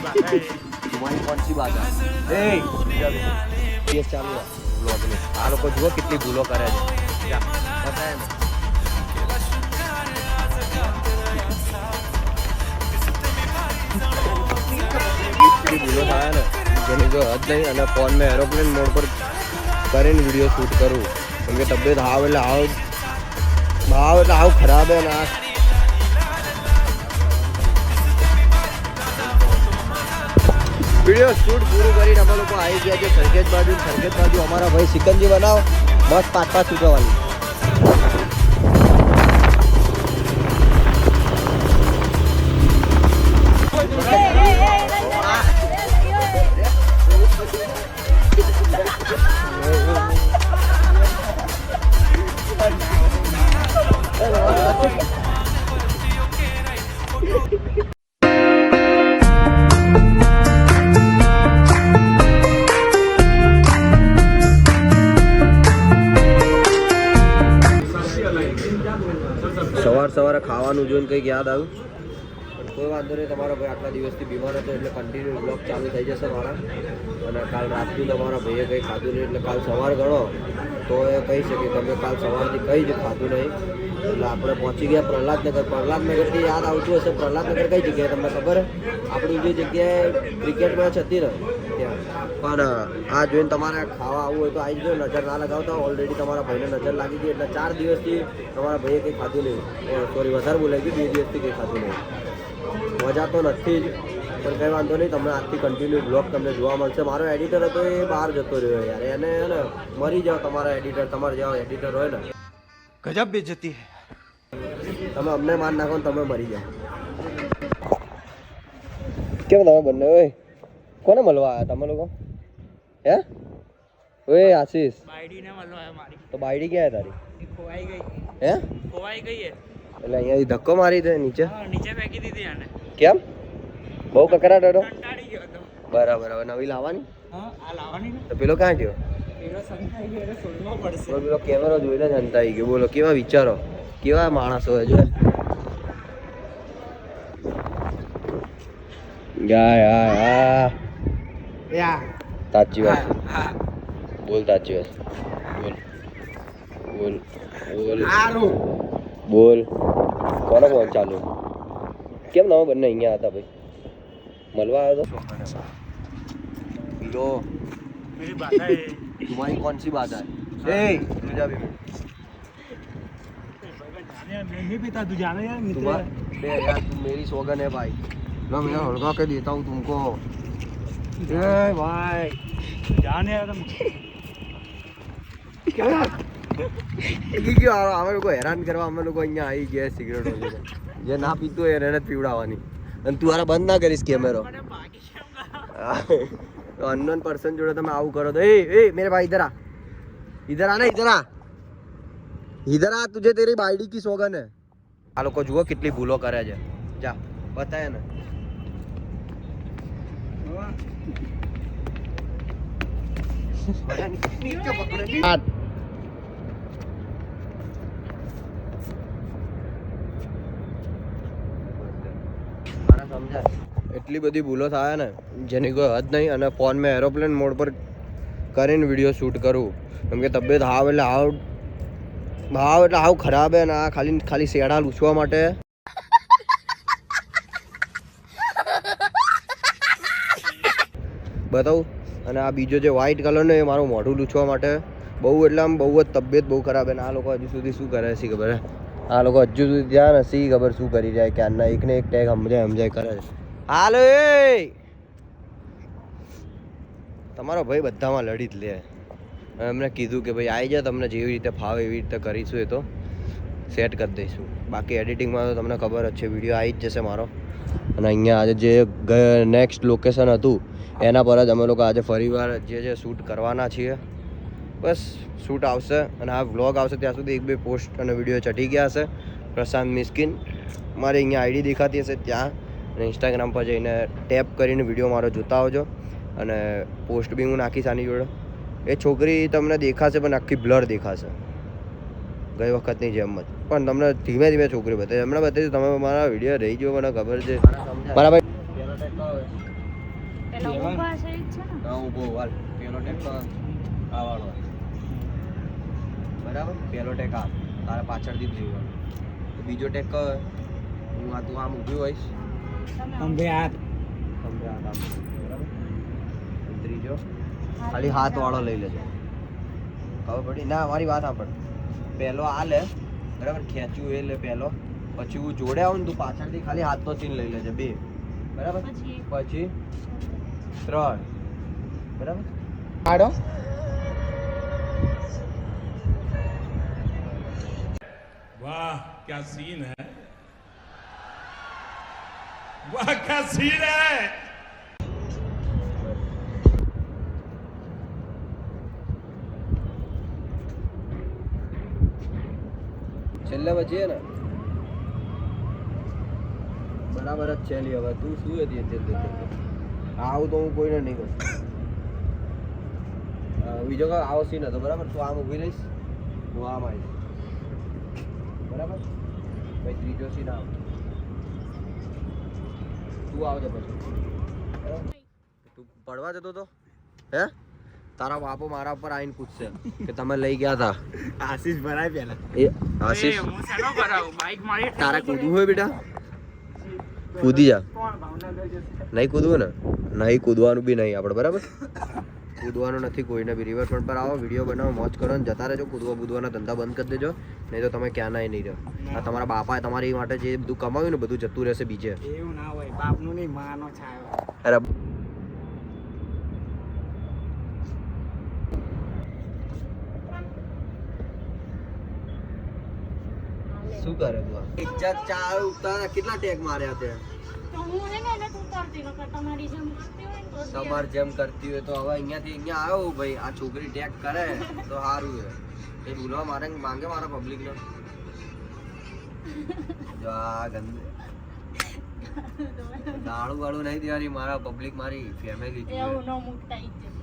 तुम्हारी कौन सी बात है ए ये चालू है ब्लॉग में આ લોકો જુઓ કેટલી ભૂલો કરે છે જા, બતાય ને. કેટલી ભૂલો થાય ને જેની જો હદ નહીં અને ફોન મેં એરોપ્લેન મોડ પર કરીને વિડીયો શૂટ કરું કેમ કે તબિયત હાવ એટલે હાવ ભાવ એટલે હાવ ખરાબ હે ને આ વીડિયો શૂટ પૂરું કરીને અમે લોકો આવી ગયા છે સરખેજ બાજુ સરખેજ બાજુ. અમારા ભાઈ સિકંજી બનાવો. બસ પાંચ પાંચ છૂટવાની કંઈક યાદ આવ્યું. કોઈ વાંધો નહીં, તમારો ભાઈ આટલા દિવસથી બીમાર હતો એટલે કન્ટિન્યુ બ્લોગ ચાલુ થઈ જશે મારા. અને કાલ રાતનું તમારા ભાઈએ કંઈ ખાધું નહીં, એટલે કાલ સવાર ગણો. તો એ કહી શકે, તમે કાલ સવારથી કંઈ જ ખાધું નહીં. એટલે આપણે પહોંચી ગયા પ્રહલાદનગર. પ્રહલાદનગરથી યાદ આવતું હશે. પ્રહલાદનગર કઈ જગ્યાએ, તમને ખબર આપણી જે જગ્યાએ ક્રિકેટ મેચ હતી ને પણ આ જોઈને તમારે ખાવા આવવું હોય તો આવી જજો નજર ના લગાવતા ઓલરેડી તમારા ભાઈને નજર લાગી ગઈ એટલે ચાર દિવસથી તમારા ભાઈએ કંઈ ખાધું નહીં. સોરી વધારે બોલાઈ ગયું બે દિવસથી કંઈ ખાધું નહીં. મજા તો નથી જ પણ કંઈ વાંધો નહીં તમને આજથી કન્ટિન્યુ બ્લોગ તમને જોવા મળશે. મારો એડિટર હતો એ બહાર જતો રહ્યો યાર. એને હે ને મરી જાઓ તમારા એડિટર તમારે જેવા એડિટર હોય ને. ગજબ બેજતી તમે અમને માર નાખો ને તમે મરી જાઓ. કેમ તમે બંને હોય કોને મળવા આવ્યા તમે લોકો? હે? ઓય આશીષ. બાઈડી ને મળવા મારી. તો બાયડી ક્યાં તારી? ખોવાઈ ગઈ. હે? ખોવાઈ ગઈ હે. એટલે અહીંયાથી ધક્કો મારી દે નીચે? નીચે ફેંકી દીધી આને. કેમ? બહુ કકરાટ હતો? કંટાળી ગયો તો બરાબર હવે નવી લાવવાની? હા આ લાવવાની તો પેલો ક્યાં ગયો? પેલો કેમેરો જોઈને જ ગયો. બોલો કેવા વિચારો? કેવા માણસો હોય જો. ગાય હા હા સાચી વાત હા બોલ સાચી વાત બોલ બોલ બોલ હારું બોલ કોનો ફોન ચાલુ કેમ તમે બંને અહીંયા હતા ભાઈ મળવા આવ્યો તો હીરો मेरी बात है तुम्हारी कौन सी बात है ए तुझा भी मैं नहीं पीता तू जाने यार तुम्हारा बे यार तुम मेरी सोगन है भाई ना मैं हड़का के देता हूँ तुमको જય ભાઈ જાને ગયો અમે લોકો હેરાન કરવા અમે લોકો અહીંયા આવી ગયા સિગરેટ જે ના પીતું હોય એને પીવડાવવાની અને તું આરા બંધ ના કરીશ કેમેરો તો અનનોન પર્સન જોડે તમે આવું કરો તો એ એ મેરે ભાઈ ઇધર આ ઇધર આ ને ઇધર આ ઇધર આ તુજે તેરી બાયડી કી સોગન હે આ લોકો જુઓ કેટલી ભૂલો કરે છે જા બતાય ને એટલી બધી ભૂલો થાય ને, જેની કોઈ હદ નહીં અને ફોન મેં એરોપ્લેન મોડ પર કરીને વીડિયો શૂટ કરું. કેમ કે તબિયત હાવ એટલે હાવ હાવ એટલે હાવ ખરાબ હે ને, આ ખાલી ખાલી શેડા લૂછવા માટે. બતાવું. અને આ બીજો જે વ્હાઈટ કલરનો એ મારું મોઢું લૂછવા માટે બહુ એટલે આમ બહુ જ તબિયત બહુ ખરાબ અને આ લોકો હજુ સુધી શું કરે છે ખબર આ લોકો હજુ સુધી ત્યાં નથી ખબર શું કરી જાય ક્યારના એકને એક ટેગ સમજાય સમજાય કરે છે. હાલો એ! તમારો ભાઈ બધામાં લડી જ લે. એમને કીધું કે ભાઈ આવી જાય તમને જેવી રીતે ફાવે એવી રીતે કરીશું એ તો. સેટ કરી દઈશું. બાકી એડિટિંગમાં તો તમને ખબર જ છે વીડિયો આવી જ જશે મારો. અને અહીંયા આજે જે નેક્સ્ટ લોકેશન હતું એના પર જ અમે લોકો આજે ફરીવાર જે જે શૂટ કરવાના છીએ. બસ, શૂટ આવશે અને આ વ્લોગ આવશે ત્યાં સુધી એક બે પોસ્ટ અને વીડિયો ચઢી ગયા હશે. પ્રશાંત મિસ્કિન, મારી અહીંયા આઈડી દેખાતી હશે ત્યાં. અને ઇન્સ્ટાગ્રામ પર જઈને ટેપ કરીને વીડિયો મારો જોતા આવજો. અને પોસ્ટ બી હું નાખીશ આની જોડે. એ છોકરી તમને દેખાશે પણ આખી બ્લર દેખાશે. ગઈ વખતની જેમ જ. પણ તમને ધીમે ધીમે છોકરી બતાવી હમણાં બતાવી તમે મારા વીડિયો રહી ગયો મને ખબર છે. બરાબર પેલા ઊભા છે ઈ જ છે ને હા ઊભો હાલ પેલો ટેક તો આ વાળો બરાબર? પેલો ટેક આ. તારે પાછળથી જ જોવાનું બીજો ટેક હું આ તું આમ ઊભી હોઈશ. અંબે હાથ. તમને આ આમ. બરાબર? ત્રીજો. ખાલી હાથ વાળો લઈ લેજો. ખબર પડી? ના મારી વાત સાંભળ. પહેલો આ લે. બરાબર? ખેંચ્યું એ લે પહેલો પછી હું જોડે આવું ને તું પાછળથી ખાલી હાથનો સીન લઈ લેજે. બે. બરાબર? પછી. પછી. ત્રણ. બરાબર? પાડો વાહ ક્યાં સીન હે? વાહ ક્યાં સીન હે? છેલ્લા બચીએ ને. બરાબર જ છે હવે. તું શું હતી અત્યારે? આવું તો હું કોઈને નહીં કરું બીજો કઈ આવો સીન હતો બરાબર? તું આમ ઊભી રહીશ હું આમ આવીશ. બરાબર? પછી ત્રીજો સીન આવ. તું આવજે પછી. તું પડવા જતો તો હે? તારા બાપો મારા ઉપર આવીને પૂછશે કે તમે લઈ ગયા હતા આશીષ ભરાય પેલા. એ આશીષ. હું સેનો ભરાવ? બાઈક મારી તારા કૂદવું હોય બેટા? કૂદી જા. નહીં કૂદવું ને? નહીં કૂદવાનું બી નહીં આપણે બરાબર? કૂદવાનું નથી કોઈને બી રિવરફ્રન્ટ પર આવો વીડિયો બનાવો મોજ કરો ને જતા રહેજો કૂદવા કૂદવાના ધંધા બંધ કરી દેજો. નહીં તો તમે ક્યાં નાય નહીં રહો આ તમારા બાપાએ તમારી માટે જે બધું કમાવ્યું ને બધું જતું રહેશે બીજે. એવું ના હોય બાપનું નહીં માનો છાયો. અરે શું કરે તું? ઇજ્જત ચાલ ઉતારા કેટલા ટેક માર્યા તે? તો હું હે ને એને તું નકર તમારી જેમ કરતી હોય ને તો તમારે જેમ કરતી હોય તો હવે અહીંયાથી અહીંયા આવ્યો ભાઈ. આ છોકરી ટેક કરે તો સારું છે. એ બોલવા મારે માંગે મારા પબ્લિક નો. જો આ ગંદુ દાળું વાળું નહીં દેવાની મારા પબ્લિક મારી ફેમિલી એવું ન મૂકતા ઇજ્જત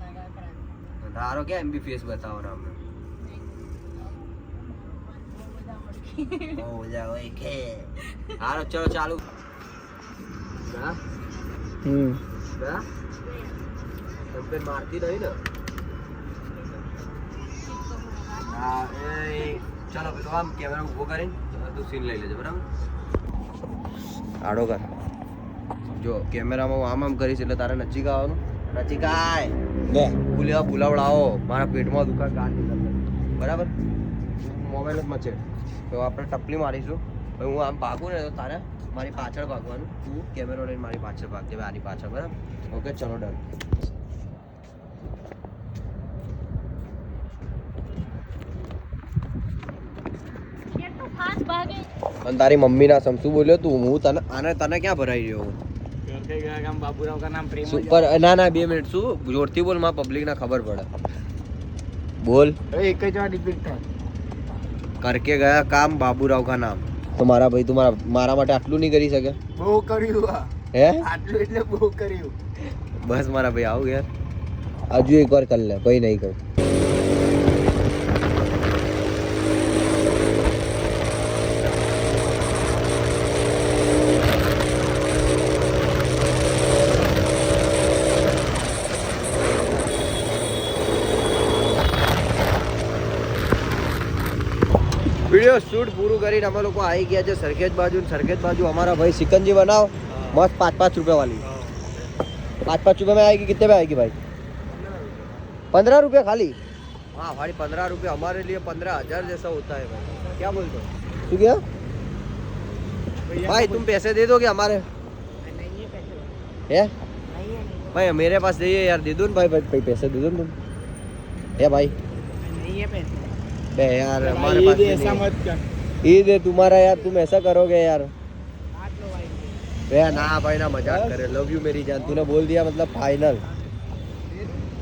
તારો કે એમબી ફેસ બતાવો ને અમને બહુ મજા હોય કે. હારો ચલો ચાલુ. હમ. હા મારતી નહીં ને. હા એ ચાલો પેલો આમ કેમેરા ઊભો કરીને તું સીન લઈ લેજો બરાબર? આડો કર. જો કેમેરામાં હું આમ આમ કરીશ એટલે તારે નજીક આવવાનું. નજીક આય. લે ફૂલ્યા ફૂલાવડાવો મારા પેટમાં દુખા ગાંઠ બરાબર? મોબાઈલ જ મચે. તો આપણે ટપલી મારીશું. હું આમ ભાગું ને તો તારે મારી પાછળ ભાગવાનું. તું કેમેરો લઈને મારી પાછળ ભાગજે હવે આની પાછળ બરાબર? ઓકે ચલો ડન અને તારી મમ્મીના સમ શું બોલ્યો તું? હું તને આને તને ક્યાં ભરાઈ રહ્યો હું? કઈ ગયા ગામ બાબુરાવ કા નામ પ્રેમ શું પર ના ના બે મિનિટ શું? જોરથી બોલમાં પબ્લિકને ખબર પડે. બોલ. એક જ વાર રિપીટ કર. કરકે ગયા કામ બાબુરાવ કા નામ. તો મારા ભાઈ તું મારા મારા માટે આટલું નહીં કરી શકે? બહુ કર્યું હે. આટલું એટલે બહુ કર્યું. બસ મારા ભાઈ આવું યાર. હજુ એક વાર કરી લે કોઈ નહીં કહું वीडियो शूट પૂરું કરીને અમે લોકો આવી ગયા છે સરખેજ सरखेज बाजू બાજુ અમારા ભાઈ સિકંજી બનાવ મસ્ત પાંચ पाँच રૂપિયા વાળી પાંચ पाँच રૂપિયા માં આવી ગઈ કિતने में आएगी भाई पंद्रह रुपये खाली हाँ भाई पंद्रह रुपये हमारे लिए पंद्रह हज़ार जैसा होता है भाई क्या बोलते हो ठीक है भाई तुम पैसे दे दोगे हमारे है भाई मेरे पास दे यार दे दो भाई भाई पैसे दे दो तुम है भाई नहीं है पैसे बे यार हमारे ये पास भी ऐसा नहीं मत कर है। ईद है तुम्हारा यार तुम ऐसा करोगे यार काट लो भाई बे ना भाई ना मजाक करे लव यू मेरी जान तूने बोल दिया मतलब फाइनल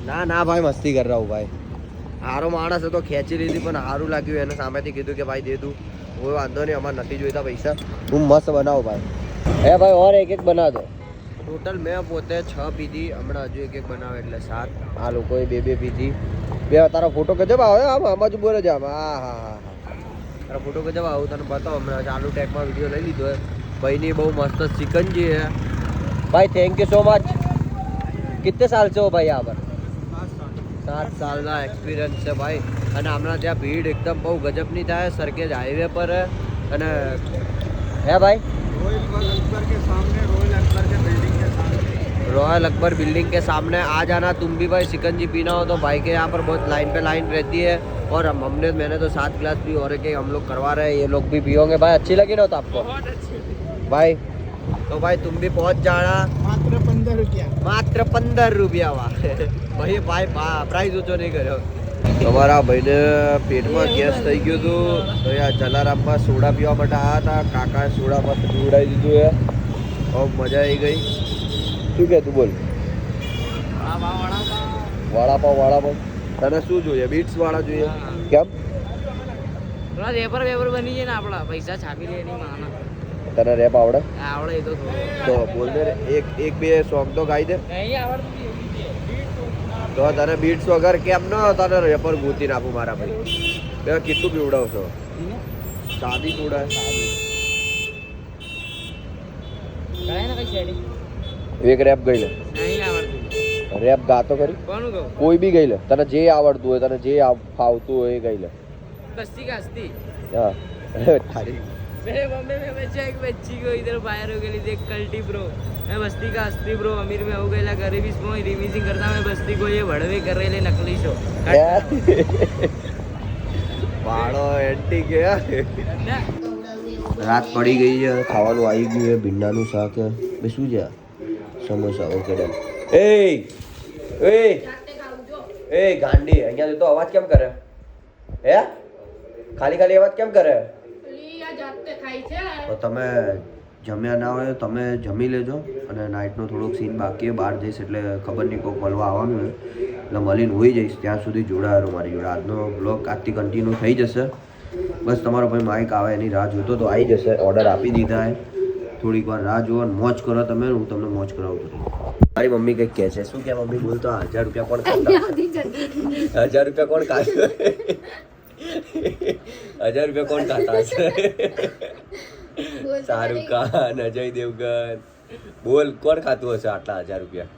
ના ના ભાઈ મસ્તી કર રહા હું ભાઈ હારો માણસ હતો ખેંચી લીધી પણ સારું લાગ્યું એને સામેથી કીધું કે ભાઈ દે દઉં કોઈ વાંધો નહીં અમારે નથી જોઈતા પૈસા હું મસ્ત બનાવું ભાઈ હે ભાઈ ઓર એક એક બના દો ટોટલ મેં પોતે છ પીધી હમણાં હજુ એક એક બનાવે એટલે સાત. આ લોકોએ બે બે પીધી બે, તારો ફોટો કજબ આવે આમ આમ જ બોલે જામ હા હા હા તારો ફોટો કજબ આવું, તને બતાવો. હમણાં ચાલુ ટેકમાં વીડિયો લઈ લીધો ભાઈની બહુ મસ્ત ચિકન જે ભાઈ થેન્ક યુ સો મચ કેટલે સાલ છે ભાઈ આ પર સાત સાલના એક્સપિરિયન્સ છે ભાઈ. અને હમણાં ત્યાં ભીડ એકદમ બહુ ગજબની થાય, સરખેજ હાઈવે પર અને હે ભાઈ? रॉयल अकबर बिल्डिंग के सामने आ जाना तुम भी भाई सिकंजी पीना हो तो भाई के यहाँ पर बहुत लाइन पे लाइन रहती है। और हम हमने मैंने तो सात गिलास भी हो रहे के हम लोग करवा रहे हैं ये लोग भी पी होंगे भाई अच्छी लगी ना तो आपको? बहुत अच्छी भाई तो भाई तुम भी पहुँच जाना। मात्र पंद्रह रुपया। मात्र पंद्रह रुपया वाह। भाई भाई प्राइस ऊँचो नहीं करो। તમારા ભાઈને પેટમાં ગેસ થઈ ગયું હતો તો અહીંયા જલારામમાં સોડા પીવા માટે આવ્યા હતા. કાકાએ સોડા મસ્ત પીવડાવી દીધું એ બહુ મજા આવી ગઈ. શું કે તું બોલ? વડાપાવ વડાપાવ તને શું જોઈએ? બીટ્સ વાળા જોઈએ? કેમ? થોડા વેપર વેપર બની જાય ને આપણા. પૈસા છાપી લે એની માના. તને રેપ આવડે? આવડે એ તો તો બોલ દે એક એક બે સોંગ તો ગાઈ દે. નહીં આવડતું તો તને બીટસો વગર કેમ ન તને રેપર ગૂંથી નાખું મારા ભાઈ. બે કેટલું પીવડાવશો. સાદી પીવડાવે એક રેપ ગઈ લે. રેપ ગાતો કરી. કોઈ બી ગઈ લે. તને જે આવડતું હોય તને જે ફાવતું હોય એ ગઈ લે. હા. मेरे बॉम्बे में बच्चा एक बच्ची को इधर फायर हो गई देख कल्टी ब्रो मैं बस्ती का हस्ती ब्रो अमीर में हो गया गरीबी स्मो रिमिजिंग करता मैं बस्ती को ये भड़वे कर रहे नकली शो વાળો એન્ટી ગયા રાત પડી ગઈ છે ખાવાનું આવી ગયું છે ભીંડાનું શાક છે બે શું છે આ? સમોસા ઓકે ડન એ એ એ ગાંડી અહીંયા તો અવાજ કેમ કરે હે ખાલી ખાલી અવાજ કેમ કરે તો તમે જમ્યા ના હોય તમે જમી લેજો અને નાઇટનો થોડોક સીન બાકી બહાર જઈશ એટલે ખબર નહીં કોઈક મળવા આવવાનું એટલે મળીને હોઈ જઈશ ત્યાં સુધી જોડાયેલો મારી જોડે. આજનો બ્લોગ આજથી કન્ટિન્યુ થઈ જશે. બસ તમારો ભાઈ માઇક આવે એની રાહ જોતો તો આવી જશે ઓર્ડર આપી દીધા છે થોડીક વાર રાહ જોવા મોજ કરો તમે હું તમને મોજ કરાવું છું. મારી મમ્મી કંઈક કહે છે શું કે મમ્મી? બોલતો હજાર રૂપિયા કોણ હજાર રૂપિયા કોણ ખાતા હજાર રૂપિયા કોણ ખાતા હશે? શાહરુખ ખાન અજય દેવગન. બોલ કોણ ખાતું હશે આટલા હજાર રૂપિયા?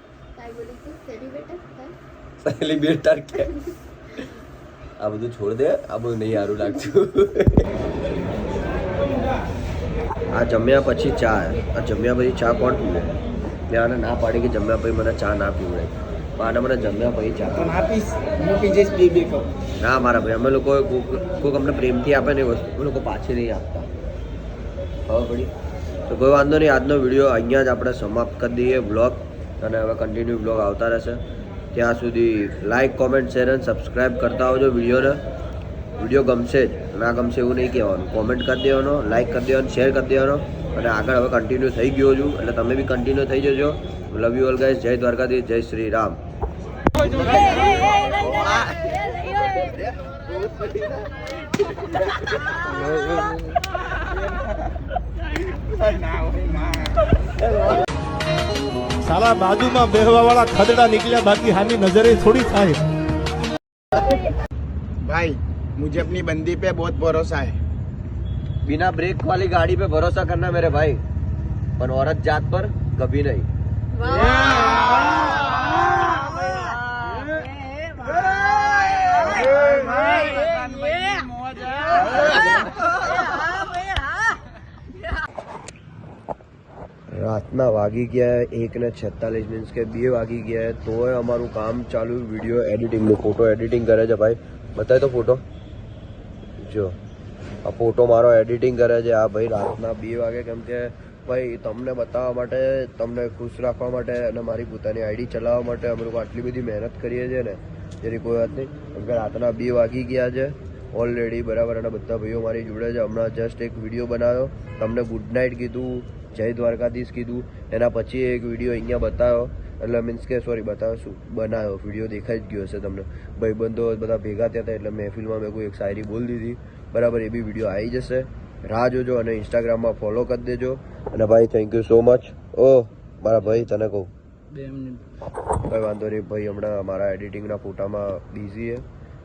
સેલિબ્રેટર કે? આ બધું છોડ દે. આ બધું નહીં સારું લાગતું. આ જમ્યા પછી ચા. આ જમ્યા પછી ચા કોણ પીવે? મેં આને ના પાડી કે જમ્યા પછી મને ચા ના પીવડાય. અને મને જમ્યા પછી ચા. પણ આપીશ. હું જઈશ બે બે કપ. ના મારા ભાઈ અમે લોકો કોઈક અમને પ્રેમથી આપે ને વસ્તુ. લોકો પાછી નહીં આપતા. હવે પડી? તો કોઈ વાંધો નહીં આજનો વીડિયો અહીંયા જ આપણે સમાપ્ત કરી દઈએ બ્લોગ અને હવે કન્ટિન્યુ બ્લોગ આવતા રહેશે. ત્યાં સુધી લાઇક કોમેન્ટ શેર અને સબસ્ક્રાઈબ કરતા આવજો વિડીયોને. વીડિયો ગમશે જ. ના ગમશે એવું નહીં કહેવાનું. કોમેન્ટ કરી દેવાનો લાઇક કરી દેવાનો શેર કરી દેવાનો. અને આગળ હવે કન્ટિન્યુ થઈ ગયો છું. એટલે તમે બી કન્ટિન્યુ થઈ જજો. લવ યુ ઓલ ગાઈઝ જય દ્વારકાધીશ જય શ્રી રામ. સાલા બાજુમાં બેહવા વાળા ખદડા નીકળ્યા બાકી હાની નજરે થોડી થાય भाई मुझे अपनी बंदी पे बहुत भरोसा है बिना ब्रेक वाली गाड़ी पे भरोसा करना मेरे भाई पर औरत जात पर कभी नहीं રાતના વાગી ગયા, એક ને છેતાલીસ મીન્સ કે બે વાગી ગયા, તોય અમારું કામ ચાલુ વીડિયો એડિટિંગનું ફોટો એડિટિંગ કરે છે ભાઈ. બતાય તો ફોટો જો, આ ફોટો મારો એડિટિંગ કરે છે. આ ભાઈ રાતના બે વાગે કેમ કે ભાઈ તમને બતાવવા માટે, તમને ખુશ રાખવા માટે અને મારી પોતાની આઈડી ચલાવવા માટે અમે લોકો આટલી બધી મહેનત કરીએ છીએ ને. જેની કોઈ વાત નહીં. કેમ કે રાતના બે વાગી ગયા છે. ઓલરેડી બરાબર અને બધા ભાઈઓ મારી જોડે છે. હમણાં જસ્ટ એક વીડિયો બનાવ્યો. તમને ગુડ નાઇટ કીધું, જય દ્વારકાધીશ કીધું. એના પછી એક વીડિયો અહીંયા બતાવ્યો. એટલે મીન્સ કે સોરી બતાવ્યો શું? બનાવ્યો. વીડિયો દેખાઈ જ ગયો હશે તમને. ભાઈબંધો બધા ભેગા થયા હતા, એટલે મહેફિલમાં મેં કોઈ એક શાયરી બોલી દીધી. બરાબર, એ બી વીડિયો આવી જશે. રાહ જોજો અને ઇન્સ્ટાગ્રામમાં ફોલો કરી દેજો. અને ભાઈ થેન્ક યુ સો મચ ઓ મારા ભાઈ, તને કહું. કોઈ વાંધો નહીં ભાઈ, હમણાં મારા એડિટિંગના ફોટામાં બિઝી છે.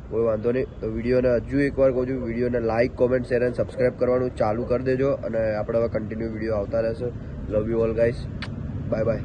કોઈ વાંધો નહીં વિડીયોને હજુ એકવાર કહું છું, વિડીયોને લાઇક કોમેન્ટ શેર અને સબસ્ક્રાઈબ કરવાનું ચાલુ કરી દેજો. અને આપણે હવે કન્ટિન્યુ વીડિયો આવતા રહેશે. Love you all guys bye bye